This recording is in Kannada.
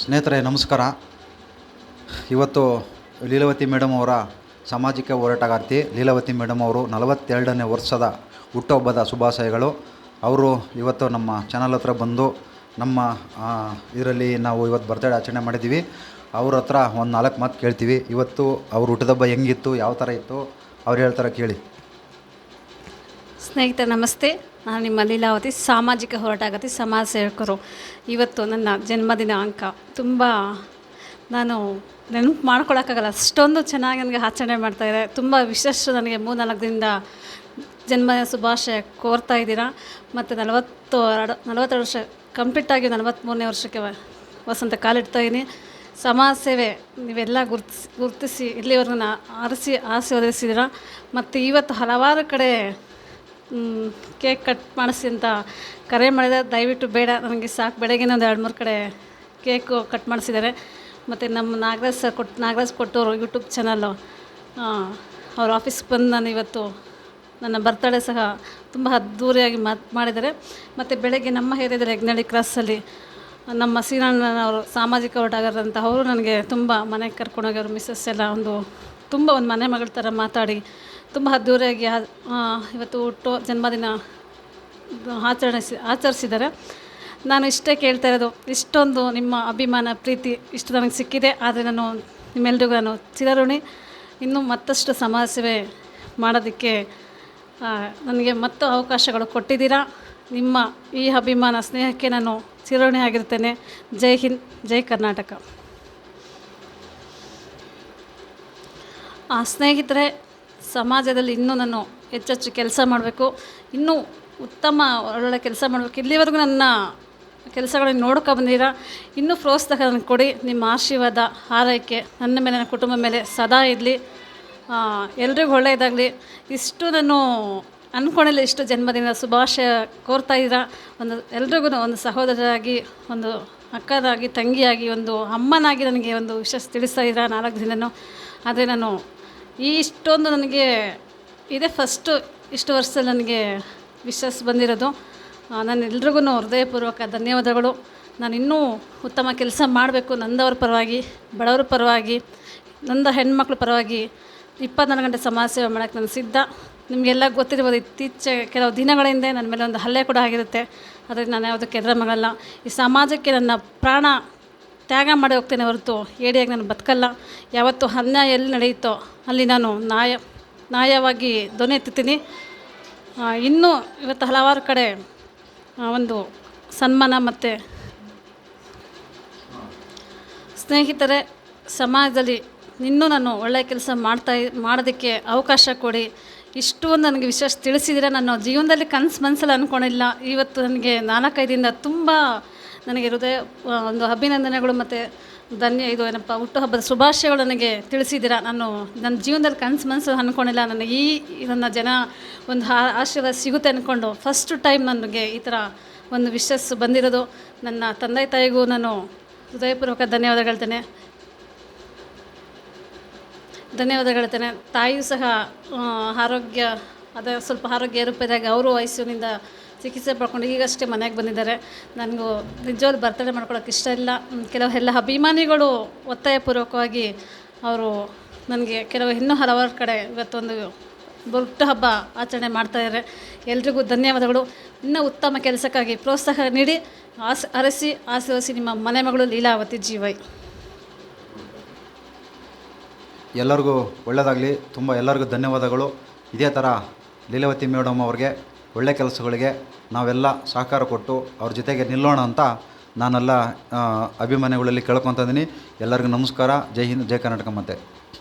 ಸ್ನೇಹಿತರೆ, ನಮಸ್ಕಾರ. ಇವತ್ತು ಲೀಲಾವತಿ ಮೇಡಮ್ ಅವರ ಸಾಮಾಜಿಕ ಹೋರಾಟಗಾರ್ತಿ ಲೀಲಾವತಿ ಮೇಡಮ್ ಅವರು ನಲವತ್ತೆರಡನೇ ವರ್ಷದ ಹುಟ್ಟುಹಬ್ಬದ ಶುಭಾಶಯಗಳು. ಅವರು ಇವತ್ತು ನಮ್ಮ ಚಾನಲ್ ಹತ್ರ ಬಂದು ನಮ್ಮ ಇದರಲ್ಲಿ ನಾವು ಇವತ್ತು ಬರ್ತಡೇ ಆಚರಣೆ ಮಾಡಿದ್ದೀವಿ. ಅವ್ರ ಹತ್ರ ಒಂದು ನಾಲ್ಕು ಮಾತು ಕೇಳ್ತೀವಿ. ಇವತ್ತು ಅವ್ರ ಹುಟ್ಟಿದಬ್ಬ ಹೆಂಗಿತ್ತು, ಯಾವ ಥರ ಇತ್ತು, ಅವ್ರು ಹೇಳ್ತಾರೆ ಕೇಳಿ. ಸ್ನೇಹಿತರೆ, ನಮಸ್ತೆ. ನಾನು ನಿಮ್ಮ ಲೀಲಾವತಿ ಸಾಮಾಜಿಕ ಹೋರಾಟಗಾರ್ತಿ, ಸಮಾಜ ಸೇವಕರು. ಇವತ್ತು ನನ್ನ ಜನ್ಮದಿನ ಅಂಕ ತುಂಬ ನಾನು ನೆನಪು ಮಾಡ್ಕೊಳಕ್ಕಾಗಲ್ಲ. ಅಷ್ಟೊಂದು ಚೆನ್ನಾಗಿ ನನಗೆ ಆಚರಣೆ ಮಾಡ್ತಾಯಿದೆ ತುಂಬ ವಿಶೇಷ ನನಗೆ ಮೂರ್ನಾಲ್ಕು ದಿನದಿಂದ ಜನ್ಮದಿನ ಶುಭಾಶಯ ಕೋರ್ತಾ ಇದ್ದೀರಾ. ಮತ್ತು ನಲವತ್ತು ಎರಡು ನಲವತ್ತೆರಡು ವರ್ಷ ಕಂಪ್ಲೀಟಾಗಿ ನಲವತ್ತ್ಮೂರನೇ ವರ್ಷಕ್ಕೆ ವಸಂತ ಕಾಲಿಡ್ತಾಯಿದ್ದೀನಿ ಸಮಾಜ ಸೇವೆ ನೀವೆಲ್ಲ ಗುರ್ತಿಸಿ ಗುರುತಿಸಿ ಇಲ್ಲಿವರೆಗೂ ಆರಿಸಿ, ಆಶೀರ್ವದಿಸಿದ್ದೀರಾ. ಮತ್ತು ಇವತ್ತು ಹಲವಾರು ಕಡೆ ಕೇಕ್ ಕಟ್ ಮಾಡಿಸಿ ಅಂತ ಕರೆ ಮಾಡಿದೆ. ದಯವಿಟ್ಟು ಬೇಡ, ನನಗೆ ಸಾಕು. ಬೆಳಗ್ಗೆನೇ ಒಂದು ಎರಡು ಮೂರು ಕಡೆ ಕೇಕು ಕಟ್ ಮಾಡಿಸಿದ್ದಾರೆ. ಮತ್ತು ನಮ್ಮ ನಾಗರಾಜ್ ಸರ್ ಕೊಟ್ಟು ನಾಗರಾಜ್ ಕೊಟ್ಟವರು ಯೂಟ್ಯೂಬ್ ಚಾನಲ್ಲು ಅವ್ರ ಆಫೀಸ್ಗೆ ಬಂದು ನಾನು ಇವತ್ತು ನನ್ನ ಬರ್ತಡೇ ಸಹ ತುಂಬ ಅದ್ಧೂರಿಯಾಗಿ ಮಾತು ಮಾಡಿದ್ದಾರೆ. ಮತ್ತು ಬೆಳಗ್ಗೆ ನಮ್ಮ ಏರಿಯಾದಲ್ಲಿ ಯಜ್ಞಳ್ಳಿ ಕ್ರಾಸಲ್ಲಿ ನಮ್ಮ ಶ್ರೀರಾಮನವರು ಸಾಮಾಜಿಕ ಅಂತ ಅವರು ನನಗೆ ತುಂಬ ಮನೆಗೆ ಕರ್ಕೊಂಡೋಗಿ ಅವರು ಮಿಸ್ಸಸ್ ಎಲ್ಲ ಒಂದು ತುಂಬ ಒಂದು ಮನೆ ಮಗಳ ಥರ ಮಾತಾಡಿ ತುಂಬ ಅದ್ದೂರಿಯಾಗಿ ಇವತ್ತು ಹುಟ್ಟು ಜನ್ಮದಿನ ಆಚರಿಸಿ ಆಚರಿಸಿದ್ದಾರೆ. ನಾನು ಇಷ್ಟೇ ಕೇಳ್ತಾ ಇರೋದು, ಇಷ್ಟೊಂದು ನಿಮ್ಮ ಅಭಿಮಾನ, ಪ್ರೀತಿ ಇಷ್ಟು ನನಗೆ ಸಿಕ್ಕಿದೆ. ಆದರೆ ನಾನು ನಿಮ್ಮೆಲ್ರಿಗೂ ನಾನು ಚಿರಋಣಿ. ಇನ್ನೂ ಮತ್ತಷ್ಟು ಸಮಾಜ ಸೇವೆ ಮಾಡೋದಕ್ಕೆ ನನಗೆ ಮತ್ತು ಅವಕಾಶಗಳು ಕೊಟ್ಟಿದ್ದೀರಾ? ನಿಮ್ಮ ಈ ಅಭಿಮಾನ, ಸ್ನೇಹಕ್ಕೆ ನಾನು ಚಿರಋಣಿ ಆಗಿರ್ತೇನೆ. ಜೈ ಹಿಂದ್, ಜೈ ಕರ್ನಾಟಕ. ಸ್ನೇಹಿತರೆ ಸಮಾಜದಲ್ಲಿ ಇನ್ನೂ ನಾನು ಹೆಚ್ಚೆಚ್ಚು ಕೆಲಸ ಮಾಡಬೇಕು. ಇನ್ನೂ ಉತ್ತಮ ಒಳ್ಳೊಳ್ಳೆ ಕೆಲಸ ಮಾಡಬೇಕು. ಇಲ್ಲಿವರೆಗೂ ನನ್ನ ಕೆಲಸಗಳನ್ನು ನೋಡ್ಕೊ ಬಂದಿರ ಇನ್ನೂ ಪ್ರೋತ್ಸಾಹ ನನಗೆ ಕೊಡಿ. ನಿಮ್ಮ ಆಶೀರ್ವಾದ, ಹಾರೈಕೆ ನನ್ನ ಮೇಲೆ, ನನ್ನ ಕುಟುಂಬ ಮೇಲೆ ಸದಾ ಇರಲಿ. ಎಲ್ರಿಗೂ ಒಳ್ಳೆಯದಾಗಲಿ. ಇಷ್ಟು ನಾನು ಅಂದ್ಕೊಂಡಿಲ್ಲ ಇಷ್ಟು ಜನ್ಮದಿನ ಶುಭಾಶಯ ಕೋರ್ತಾ ಇದ್ದೀರಾ? ಒಂದು ಎಲ್ರಿಗೂ ಒಂದು ಸಹೋದರರಾಗಿ, ಒಂದು ಅಕ್ಕದಾಗಿ ತಂಗಿಯಾಗಿ, ಒಂದು ಅಮ್ಮನಾಗಿ ನನಗೆ ಒಂದು ವಿಷಯ ತಿಳಿಸ್ತಾ ಇದ್ದೀರಾ ನಾಲ್ಕು ದಿನನೂ? ಆದರೆ ನಾನು ಈ ಇಷ್ಟೊಂದು ನನಗೆ ಇದೇ ಫಸ್ಟು ಇಷ್ಟು ವರ್ಷದಲ್ಲಿ ನನಗೆ ವಿಶ್ವಾಸ ಬಂದಿರೋದು. ನಾನು ಎಲ್ರಿಗೂ ಹೃದಯಪೂರ್ವಕ ಧನ್ಯವಾದಗಳು. ನಾನು ಇನ್ನೂ ಉತ್ತಮ ಕೆಲಸ ಮಾಡಬೇಕು ನಂದವ್ರ ಪರವಾಗಿ, ಬಡವರ ಪರವಾಗಿ, ನಂದ ಹೆಣ್ಮಕ್ಳ ಪರವಾಗಿ ಇಪ್ಪತ್ನಾಲ್ಕು ಗಂಟೆ ಸಮಾಜ ಸೇವೆ ಮಾಡೋಕ್ಕೆ ನಾನು ಸಿದ್ಧ. ನಿಮಗೆಲ್ಲ ಗೊತ್ತಿರ್ಬೋದು ಇತ್ತೀಚೆ ಕೆಲವು ದಿನಗಳ ಹಿಂದೆ ನನ್ನ ಮೇಲೆ ಒಂದು ಹಲ್ಲೆ ಕೂಡ ಆಗಿರುತ್ತೆ. ಆದರೆ ನಾನು ಯಾವುದಕ್ಕೆ ಹೆದರ ಈ ಸಮಾಜಕ್ಕೆ ನನ್ನ ಪ್ರಾಣ ತ್ಯಾಗ ಮಾಡಿ ಹೋಗ್ತೇನೆ ಹೊರತು ಏಡಿಯಾಗಿ ನಾನು ಬದುಕಲ್ಲ. ಯಾವತ್ತು ಅನ್ಯಾಯ ಎಲ್ಲಿ ನಡೆಯುತ್ತೋ ಅಲ್ಲಿ ನಾನು ನ್ಯಾಯ ನ್ಯಾಯವಾಗಿ ಧ್ವನಿ ಎತ್ತುತ್ತೀನಿ. ಆ, ಇನ್ನೂ ಇವತ್ತು ಹಲವಾರು ಕಡೆ ಒಂದು ಸನ್ಮಾನ ಮತ್ತು ಸ್ನೇಹಿತರೆ ಸಮಾಜದಲ್ಲಿ ಇನ್ನೂ ನಾನು ಒಳ್ಳೆಯ ಕೆಲಸ ಮಾಡ್ತಾ ಮಾಡೋದಕ್ಕೆ ಅವಕಾಶ ಕೊಡಿ. ಇಷ್ಟು ಒಂದು ನನಗೆ ವಿಶೇಷ ತಿಳಿಸಿದರೆ ನಾನು ಜೀವನದಲ್ಲಿ ಕನಸು ಮನಸ್ಸಲ್ಲಿ ಅಂದ್ಕೊಂಡಿಲ್ಲ ಇವತ್ತು ನನಗೆ ನಾಲ್ಕೈದಿಂದ ತುಂಬ ನನಗೆ ಹೃದಯ ಒಂದು ಅಭಿನಂದನೆಗಳು ಮತ್ತು ಧನ್ಯ, ಇದು ಏನಪ್ಪ ಹುಟ್ಟುಹಬ್ಬದ ಶುಭಾಶಯಗಳು ನನಗೆ ತಿಳಿಸಿದ್ದೀರಾ? ನಾನು ನನ್ನ ಜೀವನದಲ್ಲಿ ಕನಸು ಮನಸ್ಸು ಅಂದ್ಕೊಂಡಿಲ್ಲ. ನನಗೆ ಈ ನನ್ನ ಜನ ಒಂದು ಆಶೀರ್ವಾದ ಸಿಗುತ್ತೆ ಅಂದ್ಕೊಂಡು ಫಸ್ಟ್ ಟೈಮ್ ನನಗೆ ಈ ಥರ ಒಂದು ವಿಶಸ್ ಬಂದಿರೋದು. ನನ್ನ ತಂದೆ ತಾಯಿಗೂ ನಾನು ಹೃದಯಪೂರ್ವಕ ಧನ್ಯವಾದ ಹೇಳ್ತೇನೆ. ಧನ್ಯವಾದ ಹೇಳ್ತೇನೆ. ತಾಯಿಯೂ ಸಹ ಆರೋಗ್ಯ, ಅದೇ ಸ್ವಲ್ಪ ಆರೋಗ್ಯ ಏರುಪೇರಾಗಿ ಅವರು ವಯಸ್ಸಿನಿಂದ ಚಿಕಿತ್ಸೆ ಪಡ್ಕೊಂಡು ಈಗಷ್ಟೇ ಮನೆಗೆ ಬಂದಿದ್ದಾರೆ. ನನಗೂ ನಿಜವಾಗ್ಲೂ ಬರ್ತಡೇ ಮಾಡ್ಕೊಳಕ್ಕೆ ಇಷ್ಟ ಇಲ್ಲ. ಕೆಲವರೆಲ್ಲ ಅಭಿಮಾನಿಗಳು ಒತ್ತಾಯಪೂರ್ವಕವಾಗಿ ಅವರು ನನಗೆ ಕೆಲವು ಇನ್ನೂ ಹಲವಾರು ಕಡೆ ಇವತ್ತೊಂದು ದೊಡ್ಡ ಹಬ್ಬ ಆಚರಣೆ ಮಾಡ್ತಾಯಿದ್ದಾರೆ ಎಲ್ರಿಗೂ ಧನ್ಯವಾದಗಳು. ಇನ್ನೂ ಉತ್ತಮ ಕೆಲಸಕ್ಕಾಗಿ ಪ್ರೋತ್ಸಾಹ ನೀಡಿ, ಆಸ್, ಅರಸಿ, ಆಶೀರ್ವದಿಸಿ ನಿಮ್ಮ ಮನೆ ಮಗಳು ಲೀಲಾವತಿ ಜೀವೈ ಎಲ್ಲರಿಗೂ ಒಳ್ಳೆಯದಾಗಲಿ. ತುಂಬ ಎಲ್ಲರಿಗೂ ಧನ್ಯವಾದಗಳು. ಇದೇ ಥರ ಲೀಲಾವತಿ ಮೇಡಮ್ ಅವ್ರಿಗೆ ಒಳ್ಳೆ ಕೆಲಸಗಳಿಗೆ ನಾವೆಲ್ಲ ಸಹಕಾರ ಕೊಟ್ಟು ಅವ್ರ ಜೊತೆಗೆ ನಿಲ್ಲೋಣ ಅಂತ ನಾನೆಲ್ಲ ಅಭಿಮಾನಿಗಳಲ್ಲಿ ಅಭಿಮಾನಿಗಳಲ್ಲಿ ಕೇಳ್ಕೊತಿದ್ದೀನಿ ಎಲ್ಲರಿಗೂ ನಮಸ್ಕಾರ. ಜೈ ಹಿಂದ್, ಜೈ ಕರ್ನಾಟಕ ಮತ್ತೆ